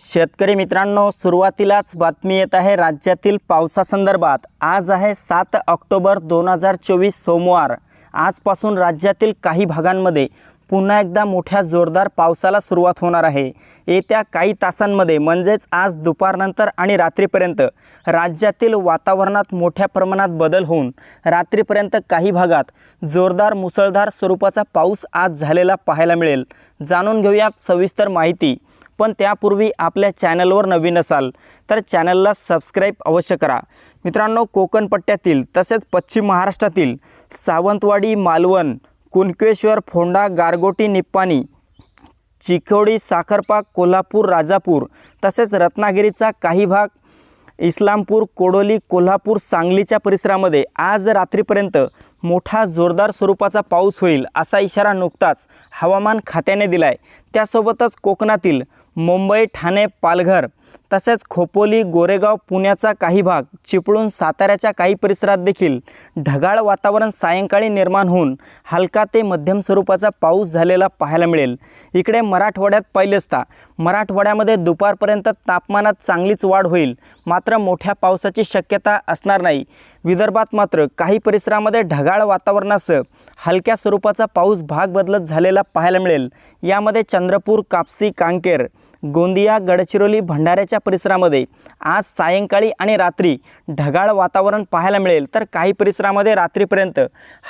शेतकरी मित्रांनो सुरुवातीलाच बातमी येत आहे राज्यातील पावसासंदर्भात. आज आहे सात ऑक्टोबर दोन हजार चोवीस सोमवार. आजपासून राज्यातील काही भागांमध्ये पुन्हा एकदा मोठ्या जोरदार पावसाला सुरुवात होणार आहे. येत्या काही तासांमध्ये म्हणजेच आज दुपारनंतर आणि रात्रीपर्यंत राज्यातील वातावरणात मोठ्या प्रमाणात बदल होऊन रात्रीपर्यंत काही भागात जोरदार मुसळधार स्वरूपाचा पाऊस आज झालेला पाहायला मिळेल. जाणून घेऊयात सविस्तर माहिती. पण त्यापूर्वी आपल्या चॅनलवर नवीन असाल तर चॅनलला सबस्क्राईब अवश्य करा. मित्रांनो कोकण पट्ट्यातील तसेच पश्चिम महाराष्ट्रातील सावंतवाडी मालवण कुणकेश्वर फोंडा गारगोटी निप्पाणी चिखोडी साखरपाक कोल्हापूर राजापूर तसेच रत्नागिरीचा काही भाग इस्लामपूर कोडोली कोल्हापूर सांगलीच्या परिसरामध्ये आज रात्रीपर्यंत मोठा जोरदार स्वरूपाचा पाऊस होईल असा इशारा नुकताच हवामान खात्याने दिला आहे त्यासोबतच कोकणातील मुंबई ठाणे पालघर तसेच खोपोली गोरेगाव पुण्याचा काही भाग चिपळूण साताऱ्याच्या काही परिसरात देखील ढगाळ वातावरण सायंकाळी निर्माण होऊन हलका ते मध्यम स्वरूपाचा पाऊस झालेला पाहायला मिळेल. इकडे मराठवाड्यात पहिलेचता मराठवाड्यामध्ये दुपारपर्यंत तापमानात चांगलीच वाढ होईल. मात्र मोठ्या पावसाची शक्यता असणार नाही. विदर्भात मात्र काही परिसरामध्ये ढगाळ वातावरणासह हलक्या स्वरूपाचा पाऊस भाग बदलत झालेला पाहायला मिळेल. यामध्ये चंद्रपूर कापसी कांकेर गोंदिया गडचिरोली भंडाऱ्याच्या परिसरामध्ये आज सायंकाळी आणि रात्री ढगाळ वातावरण पाहायला मिळेल. तर काही परिसरामध्ये रात्रीपर्यंत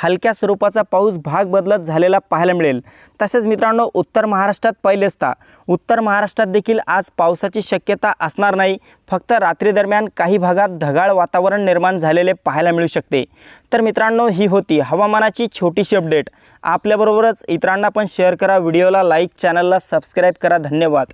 हलक्या स्वरूपाचा पाऊस भाग बदलत झालेला पाहायला मिळेल. तसेच मित्रांनो उत्तर महाराष्ट्रात पहिलेचता उत्तर महाराष्ट्रात देखील आज पावसाची शक्यता असणार नाही. फक्त रात्री दरम्यान काही भागात ढगाळ वातावरण निर्माण झालेले पाहायला मिळू शकते. तर मित्रांनो ही होती हवामानाची छोटीशी अपडेट. आपल्याबरोबरच इतरांना पण शेअर करा. व्हिडिओला लाईक चॅनलला सबस्क्राईब करा. धन्यवाद.